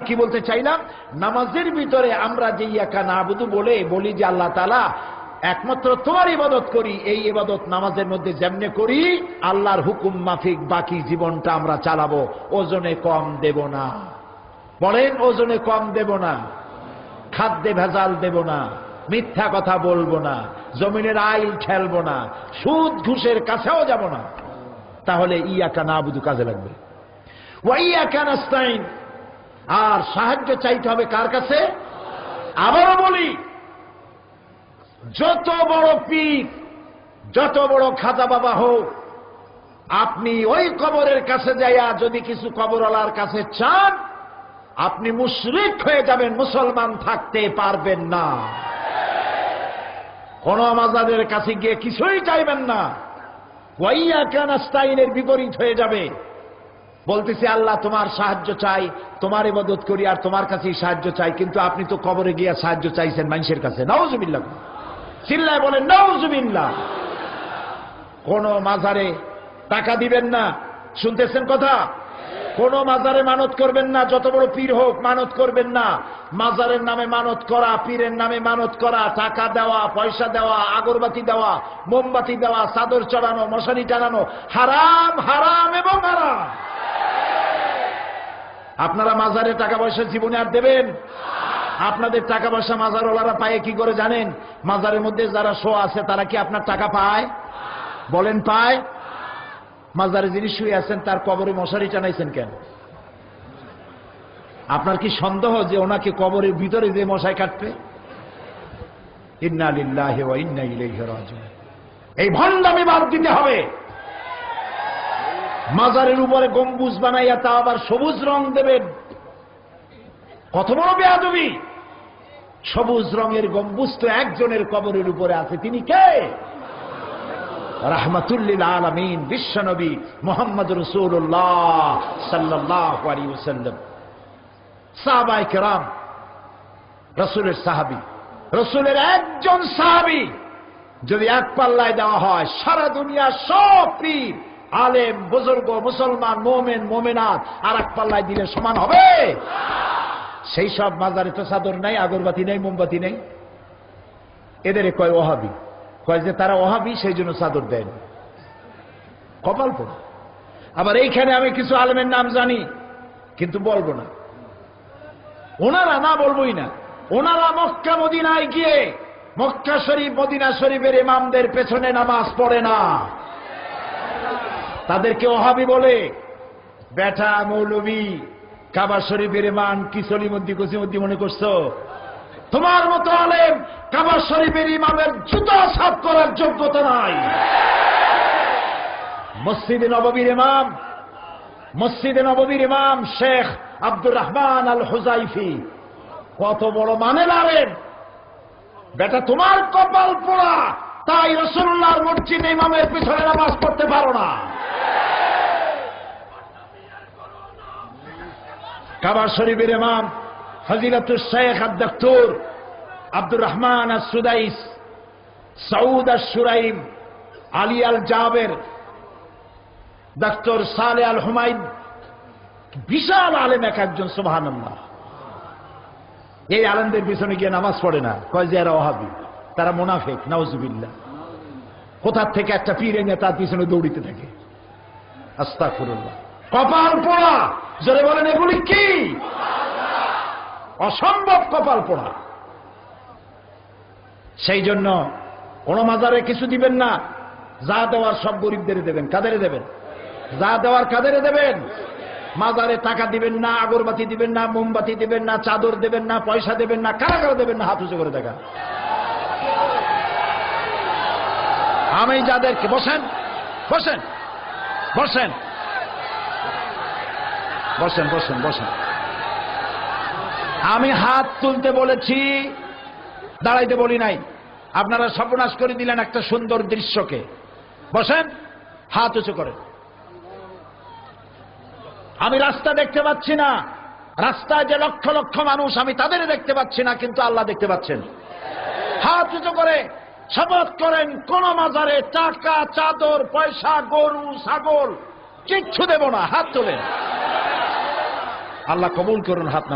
কি বলতে চাইলাম নামাজের ভিতরে আমরা যে ইয়াকা নাবুদু বলে বলি যে আল্লাহ তালা একমাত্র তোমার ইবাদত করি, এই ইবাদত নামাজের মধ্যে যেমনে করি, আল্লাহর হুকুম মাফিক বাকি জীবনটা আমরা চালাবো। ওজনে কম দেব না। বলেন, ওজনে কম দেব না। খাদ্যে ভেজাল দেব না। মিথ্যা কথা বলব না। জমিনের আইল ঠেলবো না। সুদ ঘুষের কাছেও যাব না। তাহলে ইয়াকা না বুধু কাজে লাগবে। ওয়াইয়াকা নাস্তাইন আর সাহায্য চাইতে হবে কার কাছে? আবারও বলি, যত বড় পীর, যত বড় খাজা বাবা হোক, আপনি ওই কবরের কাছে যাইয়া যদি কিছু কবরওয়ালার কাছে চান, আপনি মুশরিক হয়ে যাবেন, মুসলমান থাকতে পারবেন না। কোন মাজারের কাছে গিয়ে কিছুই চাইবেন না। ওয়াইয়া কানাস্তাইনের বিপরীত হয়ে যাবে। বলতেছে, আল্লাহ, তোমার সাহায্য চাই, তোমার ইবাদত করি আর তোমার কাছেই সাহায্য চাই। কিন্তু আপনি তো কবরে গিয়া সাহায্য চাইছেন মানুষের কাছে। নাউজুবিল্লাহ। চিল্লায় বলেন, নাউজুবিল্লাহ। কোন মাজারে টাকা দিবেন না। শুনতেছেন কথা? কোন মাজারে মানত করবেন না। যত বড় পীর হোক, মানত করবেন না। মাজারের নামে মানত করা, পীরের নামে মানত করা, টাকা দেওয়া, পয়সা দেওয়া, আগরবাতি দেওয়া, মোমবাতি দেওয়া, চাদর চড়ানো, মশারি টানানো, হারাম হারাম এবং হারাম। আপনারা মাজারে টাকা পয়সা জীবনে আর দেবেন? আপনাদের টাকা পয়সা মাজারওয়ালারা পায় কি করে জানেন? মাজারের মধ্যে যারা শো আছে, তারা কি আপনার টাকা পায়? বলেন পায়? মাজারে যিনি শুয়ে আছেন, তার কবরে মশারি টানাইছেন কেন? আপনার কি সন্দেহ যে ওনাকে কবরের ভিতরে যে মশাই কাটবে? ইন্না ইন্না ইলাইহি এই ভণ্ডামি বাদ দিতে হবে। মাজারের উপরে গম্বুজ বানাইয়া তা আবার সবুজ রং দেবেন কত বড় বেয়াদবি! সবুজ রঙের গম্বুজ তো একজনের কবরের উপরে আছে, তিনি কে? রাহমাতুল্লিল আলমিন, বিশ্বনবী মোহাম্মদ রসুল্লাহ সাল্লাহ আলী সাহাবাই কেরাম, রসুলের সাহাবি, রসুলের একজন সাহাবি, যদি এক পাল্লায় দেওয়া হয়, সারা দুনিয়া সব পীর আলেম, বুজুর্গ, মুসলমান, মোমেন মোমেনাথ আর এক পাল্লায় দিলে সমান হবে। সেই সব মাজারে তো চাদর নাই, আগরবাতি নেই, মোমবাতি নেই। এদের কয় ওহাবি। কয় যে তারা ওহাবি, সেই জন্য চাদর দেন কপাল পড়ে আবার এইখানে আমি কিছু আলেমের নাম জানি, কিন্তু বলব না। ওনারা না বলবোই না। ওনারা মক্কা মদিনায় গিয়ে মক্কা শরীফ, মদিনা শরীফের ইমামদের পেছনে নামাজ পড়ে না। তাদেরকে ওহাবি বলে, বেটা মৌলবী, কাবা শরীফের ইমান কি সলিমদ্দি কসিমদ্দি মনে করছ? তোমার মতো আলেম কাবা শরীফের ইমামের জুতা সাফ করার যোগ্যতা নাই। মসজিদে নববীর ইমাম, মসজিদে নববীর ইমাম শেখ আব্দুর রহমান আল হুজাইফি। কত বড় মানে আলেম। বেটা, তোমার কপাল পোড়া, তাই রসুল্লাহর মসজিদ ইমামের পিছনে নামাজ পড়তে পারো না। কাবার শরীফের ইমাম ফজিলাতুল Sheikh Abdur Abdur Rahman Ar Sudais Saud Ar Shuraim, Ali Al Jaber, doctor Saleh Al Humayun, বিশাল আলেম এক একজন, সুবহানাল্লাহ। এই আলেমদের পিছনে গিয়ে নামাজ পড়ে না। কয় যে এরা ওহাবি, তারা মোনাফেক, নাউজুবিল্লাহ। কোথার থেকে একটা পীর এনে তার পিছনে দৌড়িতে থাকে। আস্তা করুল্লাহ কপাল পোড়া। জোরে বলেন, এগুলি কি? অসম্ভব কপাল পোড়া। সেই জন্য কোন মাজারে কিছু দিবেন না, যা দেওয়ার সব গরিবদের দেবেন। কাদের দেবেন? যা দেওয়ার কাদের দেবেন? মাজারে টাকা দিবেন না, আগরবাতি দিবেন না, মোমবাতি দিবেন না, চাদর দেবেন না, পয়সা দেবেন না কারা কারা দেবেন না, হাত উঁচু করে দেখা আমি যাদেরকে, বসেন বসেন বসেন। বসেন বসেন বসেন। আমি হাত তুলতে বলেছি, দাঁড়াইতে বলি নাই। আপনারা সর্বনাশ করে দিলেন একটা সুন্দর দৃশ্যকে। বসেন, হাত উঁচু করেন। আমি রাস্তা দেখতে পাচ্ছি না। রাস্তায় যে লক্ষ লক্ষ মানুষ, আমি তাদের দেখতে পাচ্ছি না, কিন্তু আল্লাহ দেখতে পাচ্ছেন। হাত উঁচু করে, শপথ করেন, কোন মাজারে টাকা, চাদর, পয়সা, গরু, ছাগল, কিচ্ছু দেব না। হাত তোলেন। আল্লাহ কবুল করুন হাত